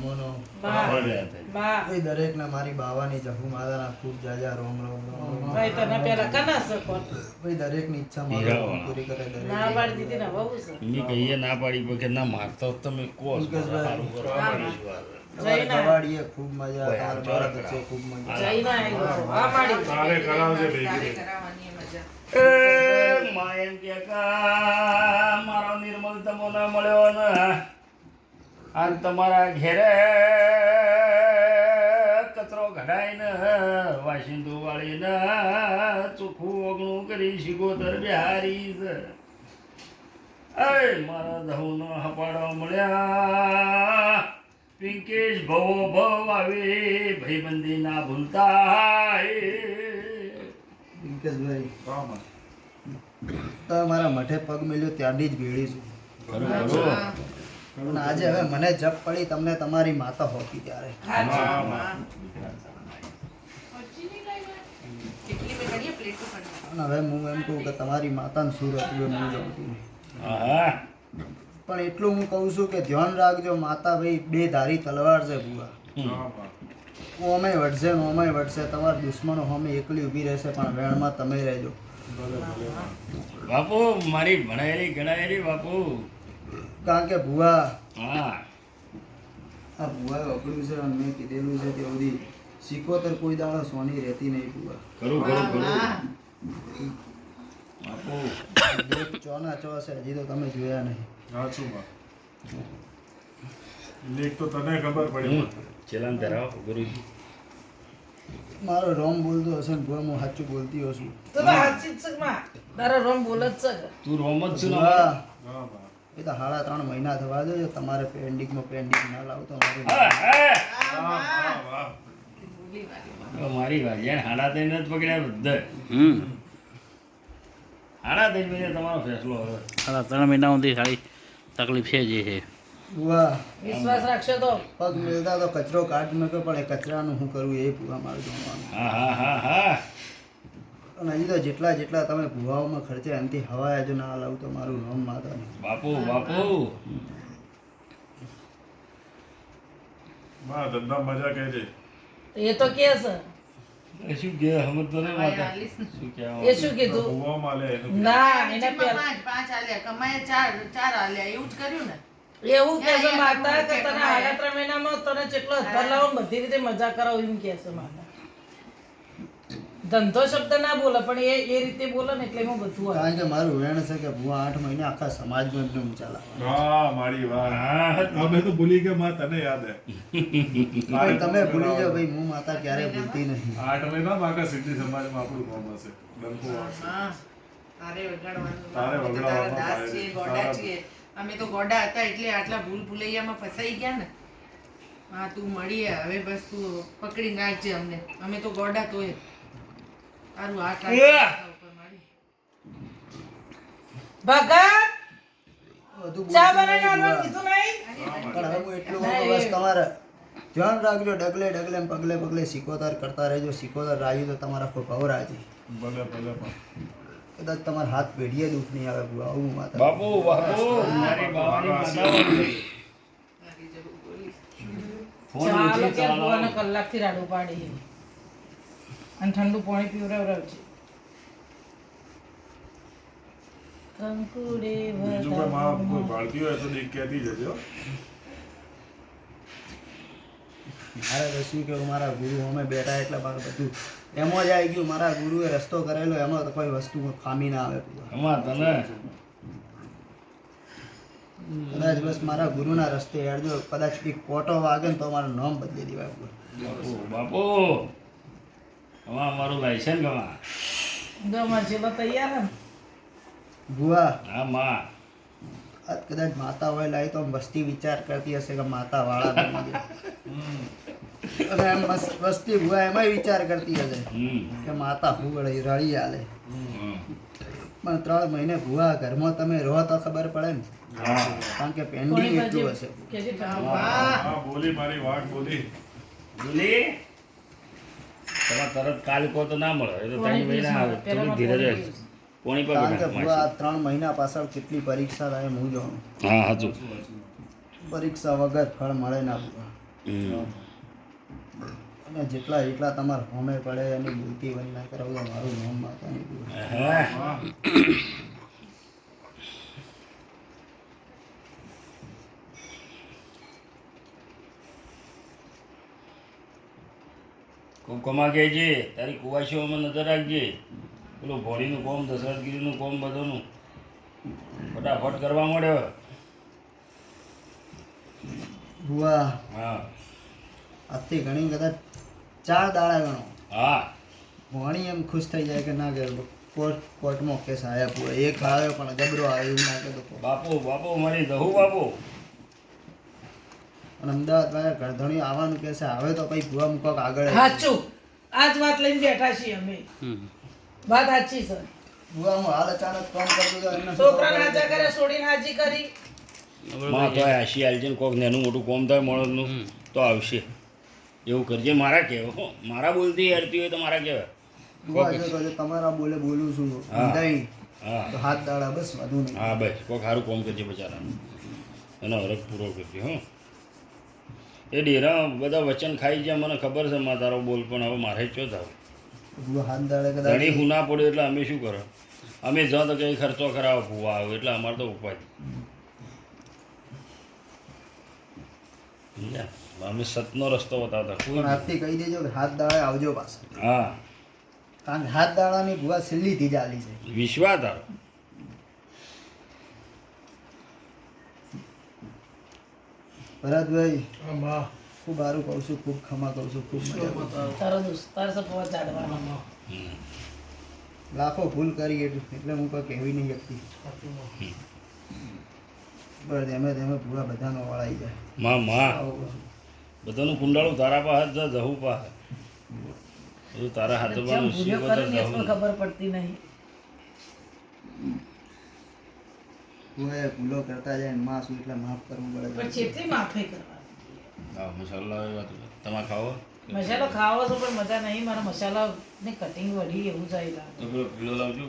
જમોનો બા દરેક ના દરેકને મારી બાવાની જહુ માતાના ખૂબ જાજા રોમ રોમ રોમ. ભાઈ તને પેલા કના શકો ભાઈ દરેકની ઈચ્છા મારી પૂરી કરે દરેક ના પાડી દીધી ને બહુ છે ની કહીએ ના પાડી પણ કે ના મારતો તમે કો સારું કરો. તમારે જઈને. ગવાડીએ ખૂબ મજા તમારા ભારત છે ખૂબ મજા. જઈને આવ્યો આ માડી તારે કરાવજે ભેગી એ માયન કે કા મારો નિર્મલ તમો ના મળ્યો ને. આજ તમારા ઘેરે કચરો ઘડાઈને વાસિંદુ વાળીને ચોખ્ખું ઓગણું કરી શિગોતર બિહારી છે. અય મારા ધઉનો હપાડો મળ્યા. પિંકેશ ભવો ભવ આવે ભાઈબંધી ના ભૂલતા પિંકેશભાઈ ગામમાં. મારા. મઠે પગ મેલ્યો ત્યાંથી જ ભેળી છું. અને આજે હવે મને જપ પડી તમને તમારી માતા હોતી ત્યારે. હવે હું એમ કહું કે તમારી માતાને સુર હતું હું જાણતી પણ એટલું હું કહું છું કે ધ્યાન રાખજો માતા ભાઈ બે ધારી તલવાર છે ભૂવા. ઓમે વટશે ને ઓમે વટશે તમારા દુશ્મનો હોમે એકલી ઊભી રહેશે પણ વેણમાં તમે રહેજો. બાપુ મારી ભણાયેલી ગણાયેલી બાપુ. કારણ કે ભુવા. હા. આ ભુવાએ અઘરું છે અને મેં કીધેલું છે તે બધી સિકોતર કોઈ દાડો સોની રહેતી નહીં ભુવા. ખરું ખરું ખરું. બાપુ. ચોના ચો છે હજી તો તમે જોયા નહીં. સાચું લેખ તો તને ખબર પડી ચેલાન ધરાવો ગુરુજી. મારો રોમ બોલતો હશે ને ભુવા હું સાચું બોલતી હશું તો તો સાચી જ છે માં? રોમ બોલ જ છે. તું રોમ જ છું. એ તો સાડા ત્રણ મહિના થવા દો તમારે પેન્ડિંગમાં પેન્ડિંગ ના લાવતો તો મારી વાત જેને હાડા થઈને જ પકડ્યા બધા. હાડા થઈને મહિના તમારો ફેસલો હવે. હાડા ત્રણ મહિના સુધી સારી તકલીફ છે જે છે. ભુવા વિશ્વાસ રાખશો તો. પગ મેળતા તો કચરો કાઢ મૂક્યો પણ એ કચરાનું શું કરવું એ પૂરા મારું જોવાનું. હા હા હા હા. અને હજી તો જેટલા જેટલા તમે ભૂવાઓમાં ખર્ચે એનાથી હવાય જો ના લાવું તો મારું નામ માતા નહીં. બાપુ બાપુ. માં, ધંધા મજા કહેજે. એ તો કે છે. એ શું કે સમજતો નહીં માતા? શું કહેવા એ શું કીધું? ભૂવામાં લે ના એને પાંચ પાંચ આલ્યા કમાયા ચાર ચાર આલ્યા એવું જ કર્યું ને? એવું કે છે માતા કે તને કમાય. ત્રણ મહિનામાં તને જેટલો હથવાર લાવો બધી રીતે મજા કરાવો એમ કે છે માતા. ધંધો શબ્દ ના બોલે પણ એ એ રીતે બોલે ને એટલે એમાં બધું આવે કારણ કે મારું વેણ છે કે હું આઠ મહિના આખા સમાજમાં એમને ઊંચા લાવવા હા, મારી વાત. અમે તો ભૂલી ગયા માં તને યાદ હે. તમે ભૂલી જાઓ ભાઈ હું માતા ક્યારે ભૂલતી નહીં. આઠ મહિના માં આખા સિદ્ધિ સમાજમાં આપણું ગામ હશે. ડંકો તારે વગાડવાનું તારે વગાડવાનું, દાસ છે. ગોડા છે છીએ. અમે તો ગોડા હતા એટલે આટલા ભૂલ ભૂલૈયામાં ફસાઈ ગયા ને. હા તું મળી હવે બસ તું પકડી નાખજે અમને. અમે તો ગોડા તોય તારું હાથ ઉઆ! રાખજે ઉપર મારી. ભગત! ચા ભૂવા. કીધું નહીં? પણ હવે હું એટલું બસ તમારે ધ્યાન રાખજો ડગલે ડગલે પગલે પગલે સિકોતર કરતા રહેજો. સિકોતર રાજી તો તમારા આખો ભાવ રાજી. ભલે ભલે કદાચ તમારા હાથ પેઢીએ દુઃખ નહીં આવે આવું માતા બાપુ બાપુ. મારી બાવાની માતા કલાકથી રાડું પાડી અને ઠંડુ પાણી પીવડાવડાવજે. કંકુડે બીજું કોઈ માં કોઈ ભાળતી હોય તો દેખ કહેતી જજો. મારે તો શું કેવું મારા ગુરુ અમે બેઠા એટલે મારું બધું એમાં જ આવી ગયું. મારા ગુરુએ રસ્તો કરેલો એમાં તો કોઈ વસ્તુ ખામી ના આવે. તને કદાચ બસ મારા ગુરુના રસ્તે હેડજો. કદાચ એક કોટો વાગે ને તો મારું નામ બદલી દેવાય. બાપુ બાપુ. અમાર મારું લાયસન્સ ગમા. ગમા છે તૈયાર હે હા માં. કદાચ માતા હોય લાવી તો વસ્તી વિચાર કરતી હશે કે માતા વાળા અને એમ વસ- વસ્તી ભૂવા એમાંય વિચાર કરતી હશે કે માતા હું રળી આલે. પણ ત્રણ મહિને ભુવા ઘરમાં તમે રહો તો ખબર પડે ને. કારણ કે પેન્ડિંગ એટલું હશે. બોલી મારી વાત બોલી. બોલી. તમારે તરત કાલ કહો તો ના મળે એ તો ત્રણ મહિના આવે. થોડું ધીરજ પેલામાં પર કારણ કે આ ત્રણ મહિના પાછળ કેટલી પરીક્ષા થાય હું જોઉં હા સાચું પરીક્ષા વગર ફળ મળે ના અને જેટલા એટલા તમારે હોમે પડે એની બુદ્ધિ ના કરાવજો મારું નામ માતાની પૂરું. હે? કુમકુમા કહે છે તારી કુવાસીઓમાં નજર રાખજે. પેલું ભોળીનું કોમ દશરથગીરીનું કોમ બધુંનું ફટાફટ કરવા મળ્યો બુઆ હા. આજથી ઘણી કદાચ ચાર દાડા ગણો. હા. ભણી એમ ખુશ થઈ જાય કે ના કે કોર્ટ કોર્ટમાં કેસ આવ્યા પૂરો. એક આવ્યો પણ જબરો આવ્યો એવું ના કે બાપુ બાપુ મારી દહુ બાપુ. અને અમદાવાદ વાળા ગરધણી આવવાનું કહેશે આવે તો પછી ભૂવા મૂકો આગળ સાચું સાચું. આજ વાત લઈને બેઠા છીએ અમે. વાત સાચી સર. ભૂવા હું હાલ અચાનક કામ કરતો છોકરાને હાજા કરે છોડીને હાજી કરી. માં તો હાશી આલજે ને કોક નેનું મોટું કોમ થાય મળદનું તો આવશે. એવું કરજે મારા કહેવો. મારા બોલતી હેરતી હોય તો મારા કહેવાય જો જો તમારા બોલે બોલું છું તો હાથ દાડા બસ વધુ હા બસ કોક સારું કોમ કરજે બચારાનું. એનો હરખ પૂરો કરજે હો. એ ડેરા બધા વચન ખાઈ ગયા મને ખબર છે માં તારો બોલ પણ હવે મારે ચો થાવ? ઘણી હું ના પડ્યો એટલે અમે શું કરો? અમે જ તો કંઈ ખર્ચો કરાવો ભૂવા આવ્યો એટલે અમારે તો ઉપાય સમજ્યા? અમે સતનો રસ્તો બતાવતા. પણ આજથી કહી દેજો કે હાથ દાડે આવજો પાછા. હા. કારણ કે હાથ દાડાની ભૂવા છેલ્લી થી ચાલી છે. વિશ્વા તારો. ભરતભાઈ ખૂબ સારું કહું છું ખૂબ ખમા કહું છું ખૂબ. લાખો ભૂલ કરી એટલું એટલે હું કોઈ કહેવી નહીં શકતી. બસ ધીમે ધીમે પૂરા બધાનો વળાઈ જાય. માં માં. બધાનું કુંડાળું તારા પાસે જ જહુ પાસે. તારા હાથમાં ખબર પડતી નહીં. ભૂએ ભૂલો કરતા જાય ને માં શું એટલે માફ કરવું પડે? પણ જેટલી માફી કરવાની. હા મસાલા એવા તો તમારે ખાવો? મસાલો ખાવો છો પણ મજા નહીં મારા મસાલા ને કટિંગ વળી એવું જાય તો પેલો લાવજો.